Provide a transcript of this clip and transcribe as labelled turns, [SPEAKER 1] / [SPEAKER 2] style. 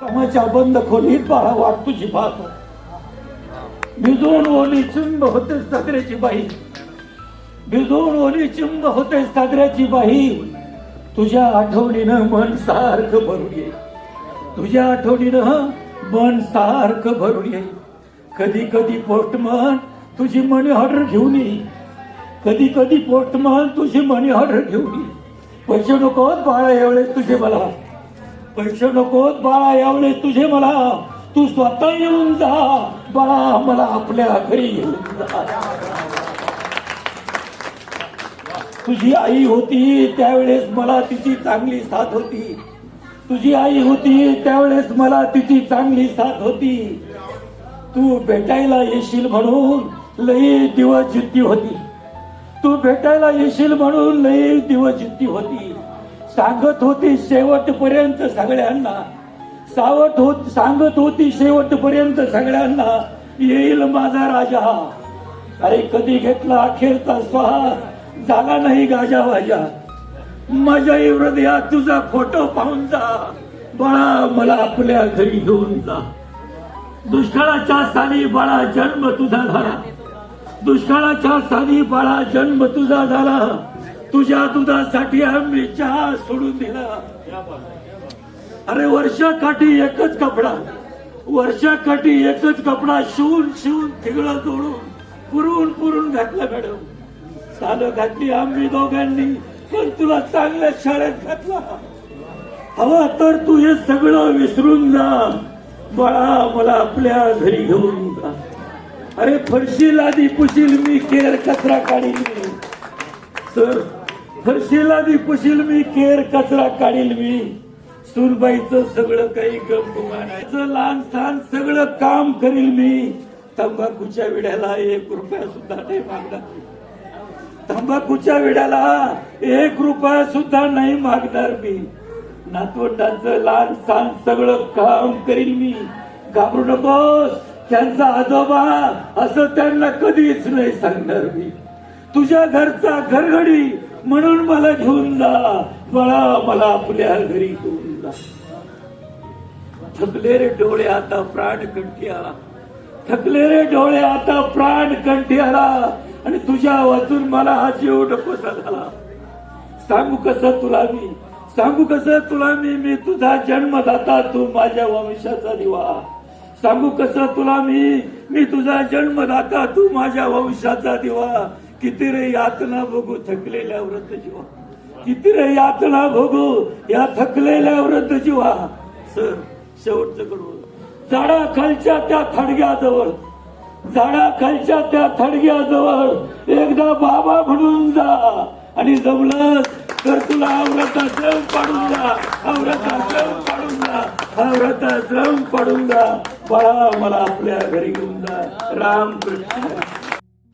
[SPEAKER 1] कामाच्या बंद खोलीत बाळा वाट तुझी पाहतो. भिजून ओली चुंब होते सागऱ्याची बाई. भिजून ओली चुंब होते सागऱ्याची बाई. तुझ्या आठवणीनं मन सारखं भरून ये. तुझ्या आठवणीनं मन सारखं भरून ये. कधी कधी पोस्टमन तुझी मनी ऑर्डर घेऊन ये. कधी कधी पोस्टमन तुझी मनी ऑर्डर घेऊन ये. पैसे नको बाळा एवढे तुझे मला. पैसे नकोत बाळा यावेळेस तुझे मला. तू स्वतः येऊन जा. बाळा मला आपल्या घरी जा. तुझी आई होती त्यावेळेस मला तिची चांगली साथ होती. तुझी आई होती त्यावेळेस मला तिची चांगली साथ होती. तू भेटायला येशील म्हणून लई दिवस जिद्दी होती. तू भेटायला येशील म्हणून लई दिवस जिद्दी होती. सांगत होती शेवटपर्यंत सगळ्यांना. सावट होत सांगत होती शेवटपर्यंत सगळ्यांना येईल माझा राजा. अरे कधी घेतला अखेरचा श्वास झाला नाही गाजा वाजा. माझ्या हृदयात तुझा फोटो पाहून जा. बाळा मला आपल्या घरी घेऊन जा. दुष्काळाच्या साली बाळा जन्म तुझा झाला. दुष्काळाच्या साली बाळा जन्म तुझा झाला. तुझ्या दुधासाठी आम्ही चहा सोडून दिला. अरे वर्षाकाठी एकच कपडा. वर्षाकाठी एकच कपडा शिवून शिवून तिगळं जोडून पुरवून पुरून घातला मॅडम. साल घातली आम्ही दोघांनी पण तुला चांगल्या शाळेत घातला. हवा तर तू हे सगळं विसरून जा. बाळा मला आपल्या घरी घेऊन जा. अरे फरशील आधी पुशील मी केर कचरा काढील सर फरशील दिपशील पुशील मी केर कचरा काढील मी. सुरबाईचं सगळं काही गमगुमानाचं लहान सहान सगळं काम करील मी. तंबाखूच्या विड्याला एक रुपया सुद्धा नाही मागणार. तंबाखूच्या विड्याला एक रुपया सुद्धा नाही मागणार मी. नातवंडांचं लहान सहान सगळं काम करील मी. घाबरू नकोस त्यांचा आजोबा असं त्यांना कधीच नाही सांगणार मी. तुझ्या घरचा घरघडी म्हणून मला घेऊन जा. मला मला आपल्या घरी घेऊन जा. थकले रे डोळे आता प्राण कंठी आला थकले रे डोळे आता प्राण कंठी आला आणि तुझ्या वाचून मला हा जीव नकोसा झाला सांगू कसं तुला मी? सांगू कसं तुला मी? मी तुझा जन्मदाता तू माझ्या वंशाचा दिवा. सांगू कसं तुला मी? मी तुझा जन्मदाता तू माझ्या वंशाचा दिवा. किती रे यातना बघू थकलेल्या व्रत जीवा किती रे यातना बघू या थकलेल्या व्रत जीवा सर शेवटचं कडवं झाडा खालच्या त्या थडग्याजवळ. झाडा खालच्या त्या थडग्याजवळ. एकदा बाबा म्हणून जा आणि जमलं तर तुला आवरताश्रम पाडून जा. आवरताश्रम पाडून जा. आवरताश्रम पाडून जा. बाळा मला आपल्या घरी घेऊन जा. राम कृष्ण